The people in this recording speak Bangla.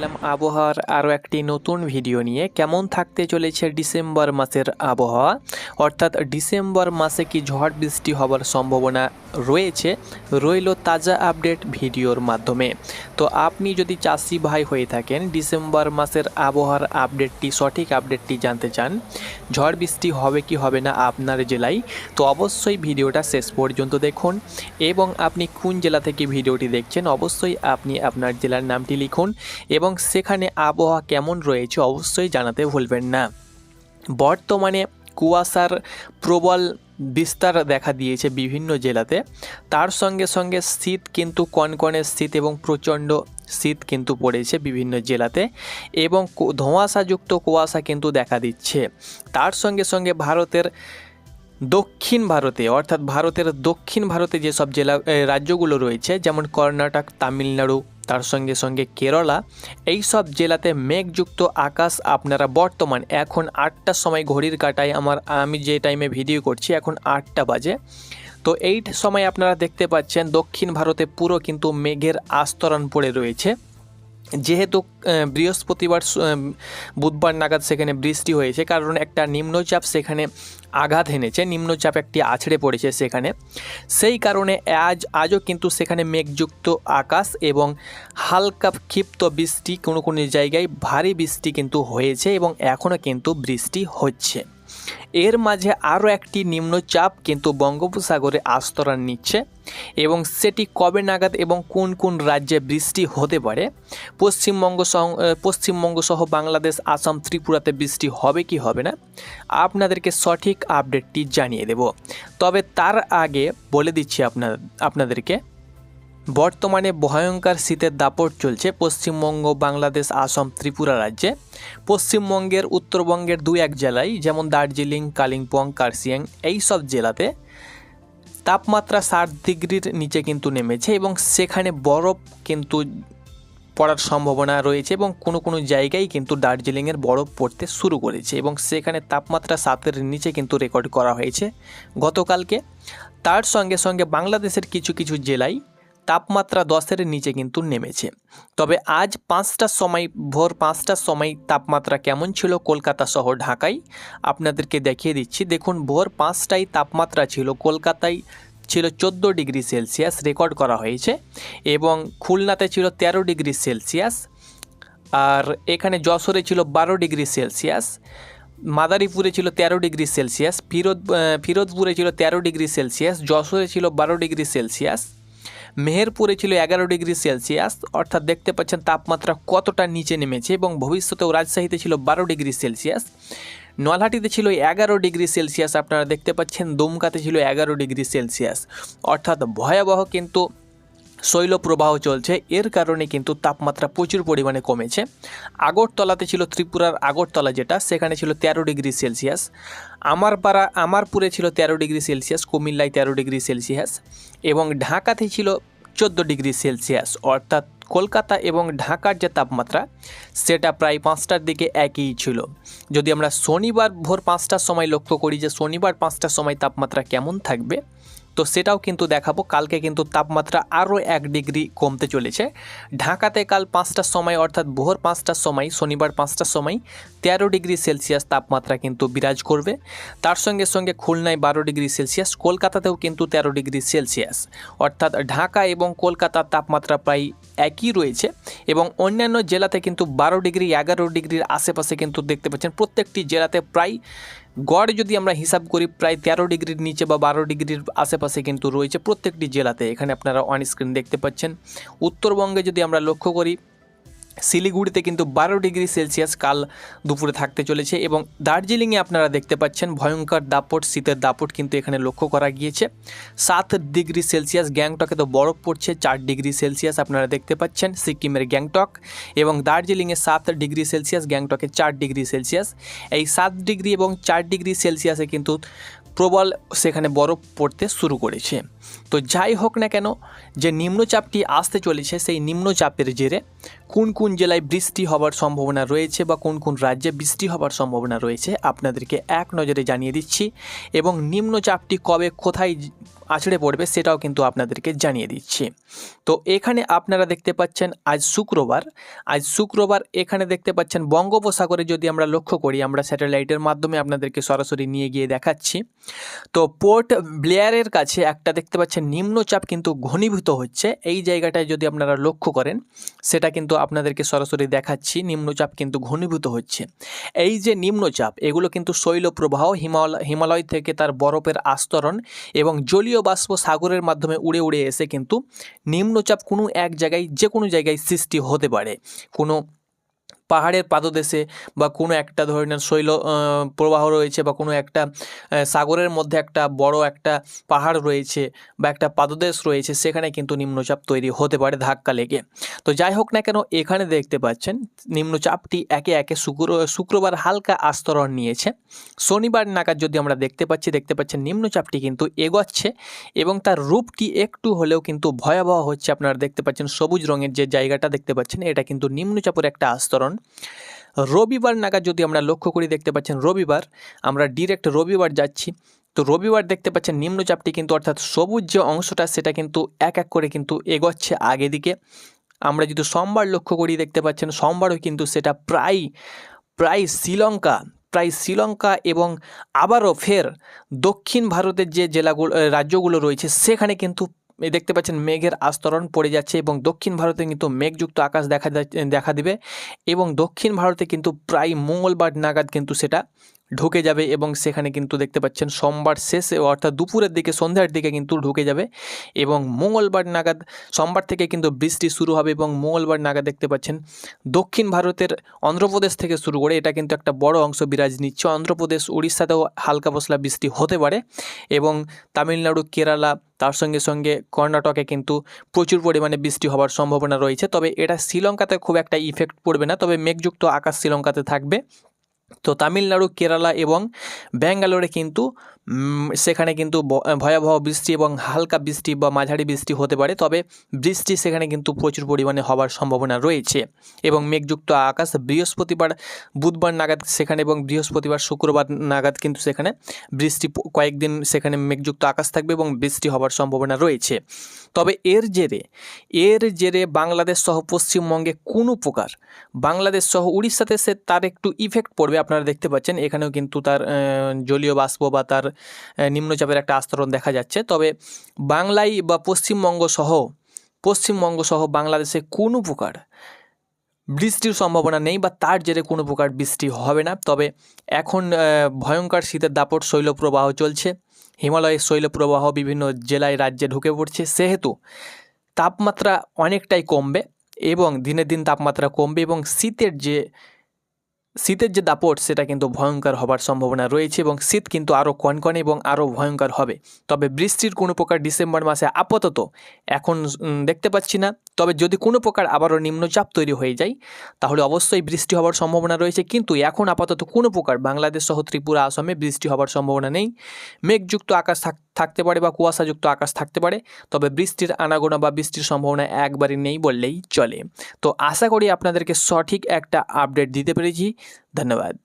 এলাম আবহাওয়ার আরও একটি নতুন ভিডিও নিয়ে। কেমন থাকতে চলেছে ডিসেম্বর মাসের আবহাওয়া? অর্থাৎ ডিসেম্বর মাসে কি ঝড় বৃষ্টি হবার সম্ভাবনা রয়েছে, রইল তাজা আপডেট ভিডিওর মাধ্যমে। তো আপনি যদি চাষি ভাই হয়ে থাকেন, ডিসেম্বর মাসের আবহাওয়ার আপডেটটি, সঠিক আপডেটটি জানতে চান, ঝড় বৃষ্টি হবে কি হবে না আপনার জেলায়, তো অবশ্যই ভিডিওটা শেষ পর্যন্ত দেখুন এবং আপনি কোন জেলা থেকে ভিডিওটি দেখছেন, অবশ্যই আপনি আপনার জেলার নামটি লিখুন এবং সেখানে আবহাওয়া কেমন রয়েছে অবশ্যই জানাতে ভুলবেন না। বর্তমানে কুয়াশার প্রবল বিস্তার দেখা দিয়েছে বিভিন্ন জেলাতে। তার সঙ্গে সঙ্গে শীত কিন্তু কনকনে শীত এবং প্রচণ্ড শীত কিন্তু পড়েছে বিভিন্ন জেলাতে এবং ধোঁয়াশাযুক্ত কুয়াশা কিন্তু দেখা দিচ্ছে। তার সঙ্গে সঙ্গে ভারতের দক্ষিণ ভারতে, অর্থাৎ ভারতের দক্ষিণ ভারতে যেসব জেলা রাজ্যগুলো রয়েছে, যেমন কর্ণাটক, তামিলনাড়ু তার সঙ্গে সঙ্গে কেরলা। এই সব জেলাতে মেঘযুক্ত আকাশ আপনারা বর্তমান এখন আটটার সময় ঘড়ির কাটায় আমার, আমি যে টাইমে ভিডিও করছি এখন আটটা বাজে। তো এই সময় আপনারা দেখতে পাচ্ছেন দক্ষিণ ভারতে পুরো কিন্তু মেঘের আস্তরণ পড়ে রয়েছে। যেহেতু বৃহস্পতিবার বুধবার নাগাদ সেখানে বৃষ্টি হয়েছে, কারণ একটা নিম্নচাপ সেখানে আঘাত এনেছে, নিম্নচাপ একটি আছড়ে পড়েছে সেখানে। সেই কারণে আজ, আজও কিন্তু সেখানে মেঘযুক্ত আকাশ এবং হালকা ক্ষিপ্ত বৃষ্টি কোনো কোনো জায়গায় ভারী বৃষ্টি কিন্তু হয়েছে এবং এখনও কিন্তু বৃষ্টি হচ্ছে। এর মাঝে আরও একটি নিম্নচাপ কিন্তু বঙ্গোপসাগরে আস্তরণ নিচ্ছে। এবং সেটি কবে নাগাদ এবং কোন কোন রাজ্যে বৃষ্টি হতে পারে? পশ্চিমবঙ্গ সহ পশ্চিমবঙ্গ সহ বাংলাদেশ, আসাম, ত্রিপুরাতে বৃষ্টি হবে কি হবে না? আপনাদেরকে সঠিক আপডেটটি জানিয়ে দেব। তবে তার আগে বলে দিচ্ছি আপনার আপনাদেরকে, বর্তমানে ভয়ঙ্কর শীতের দাপট চলছে পশ্চিমবঙ্গ, বাংলাদেশ, আসাম, ত্রিপুরা রাজ্যে। পশ্চিমবঙ্গের, উত্তরবঙ্গের দু এক জেলায়, যেমন দার্জিলিং, কালিম্পং কার্সিয়াং এই সব জেলাতে তাপমাত্রা ষাট ডিগ্রির নিচে কিন্তু নেমেছে এবং সেখানে বরফ কিন্তু পড়ার সম্ভাবনা রয়েছে এবং কোনো কোনো জায়গায় কিন্তু দার্জিলিংয়ের বরফ পড়তে শুরু করেছে এবং সেখানে তাপমাত্রা সাতের নিচে কিন্তু রেকর্ড করা হয়েছে গতকালকে। তার সঙ্গে সঙ্গে বাংলাদেশের কিছু কিছু জেলায় তাপমাত্রা দশের নিচে কিন্তু নেমেছে। তবে আজ পাঁচটার সময়, ভোর পাঁচটার সময় তাপমাত্রা কেমন ছিল কলকাতা সহ ঢাকায়? আপনাদেরকে দেখিয়ে দিচ্ছি। দেখুন, ভোর পাঁচটায় তাপমাত্রা ছিল কলকাতায় ছিল চোদ্দ ডিগ্রি সেলসিয়াস রেকর্ড করা হয়েছে এবং খুলনাতে ছিল তেরো ডিগ্রি সেলসিয়াস আর এখানে যশোরে ছিল বারো ডিগ্রি সেলসিয়াস, মাদারীপুরে ছিল তেরো ডিগ্রি সেলসিয়াস, ফিরোদ ফিরোজপুরে ছিল তেরো ডিগ্রি সেলসিয়াস, যশোরে ছিল বারো ডিগ্রি সেলসিয়াস। মেহেরপুরে ছিল এগারো ডিগ্রি সেলসিয়াস, অর্থাৎ দেখতে পাচ্ছেন তাপমাত্রা কতটা নিচে নেমেছে এবং ভবিষ্যতেও রাজশাহীতে ছিল বারো ডিগ্রি সেলসিয়াস। নলহাটিতে ছিল এগারো ডিগ্রি সেলসিয়াস, আপনারা দেখতে পাচ্ছেন দুমকাতে ছিল এগারো ডিগ্রি সেলসিয়াস। অর্থাৎ ভয়াবহ কিন্তু শৈলপ্রবাহ চলছে। এর কারণে কিন্তু তাপমাত্রা প্রচুর পরিমাণে কমেছে। আগরতলাতে ছিল ত্রিপুরার আগরতলা যেটা, সেখানে ছিল তেরো ডিগ্রি সেলসিয়াস। আমারপাড়া, আমারপুরে ছিল তেরো ডিগ্রি সেলসিয়াস, কুমিল্লায় তেরো ডিগ্রি সেলসিয়াস এবং ঢাকাতে ছিল চোদ্দ ডিগ্রি সেলসিয়াস। অর্থাৎ কলকাতা এবং ঢাকার যে তাপমাত্রা, সেটা প্রায় পাঁচটার দিকে একই ছিল। যদি আমরা শনিবার ভোর পাঁচটার সময় লক্ষ্য করি যে শনিবার পাঁচটার সময় তাপমাত্রা কেমন থাকবে তো সেটাও কিন্তু দেখাবো। কালকে কিন্তু তাপমাত্রা আরও এক ডিগ্রি কমতে চলেছে। ঢাকাতে কাল পাঁচটার সময় অর্থাৎ ভোর পাঁচটার সময়, শনিবার পাঁচটার সময় তেরো ডিগ্রি সেলসিয়াস তাপমাত্রা কিন্তু বিরাজ করবে। তার সঙ্গে সঙ্গে খুলনায় বারো ডিগ্রি সেলসিয়াস, কলকাতাতেও কিন্তু তেরো ডিগ্রি সেলসিয়াস। অর্থাৎ ঢাকা এবং কলকাতার তাপমাত্রা প্রায় একই রয়েছে এবং অন্যান্য জেলাতে কিন্তু বারো ডিগ্রি, এগারো ডিগ্রির আশেপাশে কিন্তু দেখতে পাচ্ছেন প্রত্যেকটি জেলাতে প্রায় গড় যদি আমরা হিসাব করি, প্রায় তেরো ডিগ্রির নিচে বা বারো ডিগ্রির আশেপাশে কিন্তু রয়েছে প্রত্যেকটি জেলাতে। এখানে আপনারা অন স্ক্রিন দেখতে পাচ্ছেন। উত্তরবঙ্গে যদি আমরা লক্ষ্য করি শিলিগুড়িতে কিন্তু বারো ডিগ্রি সেলসিয়াস কাল দুপুরে থাকতে চলেছে এবং দার্জিলিংয়ে আপনারা দেখতে পাচ্ছেন ভয়ঙ্কর দাপট, শীতের দাপট কিন্তু এখানে লক্ষ্য করা গিয়েছে। সাত ডিগ্রি সেলসিয়াস গ্যাংটকে তো বরফ পড়ছে, চার ডিগ্রি সেলসিয়াস আপনারা দেখতে পাচ্ছেন সিকিমের গ্যাংটক এবং দার্জিলিংয়ে সাত ডিগ্রি সেলসিয়াস, গ্যাংটকে চার ডিগ্রি সেলসিয়াস। এই সাত ডিগ্রি এবং চার ডিগ্রি সেলসিয়াসে কিন্তু প্রবল সেখানে বরফ পড়তে শুরু করেছে। তো যাই হোক না কেন, যে নিম্নচাপটি আসতে চলেছে, সেই নিম্নচাপের জেরে কোন কোন জেলায় বৃষ্টি হওয়ার সম্ভাবনা রয়েছে বা কোন কোন রাজ্যে বৃষ্টি হওয়ার সম্ভাবনা রয়েছে, আপনাদেরকে এক নজরে জানিয়ে দিচ্ছি। এবং নিম্নচাপটি কবে কোথায় আছড়ে পড়বে সেটাও কিন্তু আপনাদেরকে জানিয়ে দিচ্ছি। তো এখানে আপনারা দেখতে পাচ্ছেন আজ শুক্রবার। আজ শুক্রবার এখানে দেখতে পাচ্ছেন বঙ্গোপসাগরে যদি আমরা লক্ষ্য করি, আমরা স্যাটেলাইটের মাধ্যমে আপনাদেরকে সরাসরি নিয়ে গিয়ে দেখাচ্ছি। তো পোর্ট ব্লেয়ারের কাছে একটা দেখতে পাচ্ছেন নিম্নচাপ কিন্তু ঘনীভূত হচ্ছে। এই জায়গাটায় যদি আপনারা লক্ষ্য করেন, সেটা কিন্তু আপনাদেরকে সরাসরি দেখাচ্ছি, নিম্নচাপ কিন্তু ঘনীভূত হচ্ছে। এই যে নিম্নচাপ, এগুলো কিন্তু শৈলপ্রবাহ হিমালয় হিমালয় থেকে তার বরফের আস্তরণ এবং জলীয় বাষ্প সাগরের মাধ্যমে উড়ে উড়ে এসে কিন্তু নিম্নচাপ কোনো এক জায়গায় যে কোনো জায়গায় সৃষ্টি হতে পারে। কোনো পাহাড়ের পাদদেশে বা কোনো একটা ধরনের শৈল প্রবাহ রয়েছে বা কোনো একটা সাগরের মধ্যে একটা বড় একটা পাহাড় রয়েছে বা একটা পাদদেশ রয়েছে, সেখানে কিন্তু নিম্নচাপ তৈরি হতে পারে ধাক্কা লেগে। তো যাই হোক না কেন, এখানে দেখতে পাচ্ছেন, নিম্নচাপটি একে একে শুক্র, শুক্রবার হালকা আস্তরণ নিয়েছে। শনিবার নাগাদ যদি আমরা দেখতে পাচ্ছি, দেখতে পাচ্ছেন নিম্নচাপটি কিন্তু এগোচ্ছে এবং তার রূপটি একটু হলেও কিন্তু ভয়াবহ হচ্ছে। আপনারা দেখতে পাচ্ছেন সবুজ রঙের যে জায়গাটা দেখতে পাচ্ছেন, এটা কিন্তু নিম্নচাপের একটা আস্তরণ। রবিবার নাগাদ যদি আমরা লক্ষ্য করি, দেখতে পাচ্ছেন রবিবার, আমরা ডিরেক্ট রবিবার যাচ্ছি। তো রবিবার দেখতে পাচ্ছেন নিম্নচাপটি কিন্তু অর্থাৎ সবুজ যে অংশটা, সেটা কিন্তু এক এক করে কিন্তু এগোচ্ছে আগে দিকে। আমরা যদি সোমবার লক্ষ্য করি, দেখতে পাচ্ছেন সোমবারও কিন্তু সেটা প্রায় প্রায় শ্রীলঙ্কা প্রায় শ্রীলঙ্কা এবং আবারও ফের দক্ষিণ ভারতের যে জেলাগুলো, রাজ্যগুলো রয়েছে, সেখানে কিন্তু দেখতে পাচ্ছেন মেঘের আস্তরণ পড়ে যাচ্ছে এবং দক্ষিণ ভারতে কিন্তু মেঘযুক্ত আকাশ দেখা দেখা দিবে এবং দক্ষিণ ভারতে কিন্তু প্রায় মঙ্গলবার নাগাদ কিন্তু সেটা ঢুকে যাবে এবং সেখানে কিন্তু দেখতে পাচ্ছেন সোমবার শেষে অর্থাৎ দুপুরের দিকে, সন্ধ্যার দিকে কিন্তু ঢুকে যাবে এবং মঙ্গলবার নাগাদ, সোমবার থেকে কিন্তু বৃষ্টি শুরু হবে এবং মঙ্গলবার নাগাদ দেখতে পাচ্ছেন দক্ষিণ ভারতের অন্ধ্রপ্রদেশ থেকে শুরু করে, এটা কিন্তু একটা বড় অংশ বিরাজ নিচ্ছে। অন্ধ্রপ্রদেশ উড়িষ্যাতেও হালকা পশলা বৃষ্টি হতে পারে এবং তামিলনাড়ু, কেরালা, তার সঙ্গে সঙ্গে কর্ণাটকে কিন্তু প্রচুর পরিমাণে বৃষ্টি হওয়ার সম্ভাবনা রয়েছে। তবে এটা শ্রীলঙ্কাতে খুব একটা ইফেক্ট পড়বে না, তবে মেঘযুক্ত আকাশ শ্রীলঙ্কাতে থাকবে। তো তামিলনাড়ু কেরালা এবং ব্যাঙ্গালোরে কিন্তু সেখানে কিন্তু ভয়াবহ বৃষ্টি এবং হালকা বৃষ্টি বা মাঝারি বৃষ্টি হতে পারে। তবে বৃষ্টি সেখানে কিন্তু প্রচুর পরিমাণে হওয়ার সম্ভাবনা রয়েছে এবং মেঘযুক্ত আকাশ বৃহস্পতিবার, বুধবার নাগাদ সেখানে এবং বৃহস্পতিবার শুক্রবার নাগাদ কিন্তু সেখানে বৃষ্টি কয়েকদিন সেখানে মেঘযুক্ত আকাশ থাকবে এবং বৃষ্টি হওয়ার সম্ভাবনা রয়েছে। তবে এর জেরে এর জেরে বাংলাদেশ সহ পশ্চিমবঙ্গে কোনো প্রকার, বাংলাদেশ সহ উড়িষ্যাতে সে তার একটু ইফেক্ট পড়বে, আপনারা দেখতে পাচ্ছেন। এখানেও কিন্তু তার জলীয় বাষ্প বা তার নিম্নচাপের একটা আস্তরণ দেখা যাচ্ছে। তবে বাংলায় বা পশ্চিমবঙ্গ সহ পশ্চিমবঙ্গ সহ বাংলাদেশে কোনো প্রকার বৃষ্টির সম্ভাবনা নেই বা তার জেরে কোনো প্রকার বৃষ্টি হবে না। তবে এখন ভয়ঙ্কর শীতের দাপট, শৈলপ্রবাহ চলছে। হিমালয়ের শৈলপ্রবাহ বিভিন্ন জেলায় রাজ্যে ঢুকে পড়ছে। সেহেতু তাপমাত্রা অনেকটাই কমবে এবং দিনের দিন তাপমাত্রা কমবে এবং শীতের যে শীতের যে দাপট, সেটা কিন্তু ভয়ঙ্কর হবার সম্ভাবনা রয়েছে এবং শীত কিন্তু আরও কনকনে এবং আরও ভয়ঙ্কর হবে। তবে বৃষ্টির কোনো প্রকার ডিসেম্বর মাসে আপাতত এখন দেখতে পাচ্ছি না। তবে যদি কোনো প্রকার আবারও নিম্নচাপ তৈরি হয়ে যায়, তাহলে অবশ্যই বৃষ্টি হওয়ার সম্ভাবনা রয়েছে। কিন্তু এখন আপাতত কোনো প্রকার বাংলাদেশ সহ ত্রিপুরা, আসামে বৃষ্টি হওয়ার সম্ভাবনা নেই। মেঘযুক্ত আকাশ থাক- থাকতে পারে বা কুয়াশাযুক্ত আকাশ থাকতে পারে, তবে বৃষ্টির আনাগোনা বা বৃষ্টির সম্ভাবনা একবারই নেই বললেই চলে। তো আশা করি আপনাদেরকে সঠিক একটা আপডেট দিতে পেরেছি। ধন্যবাদ।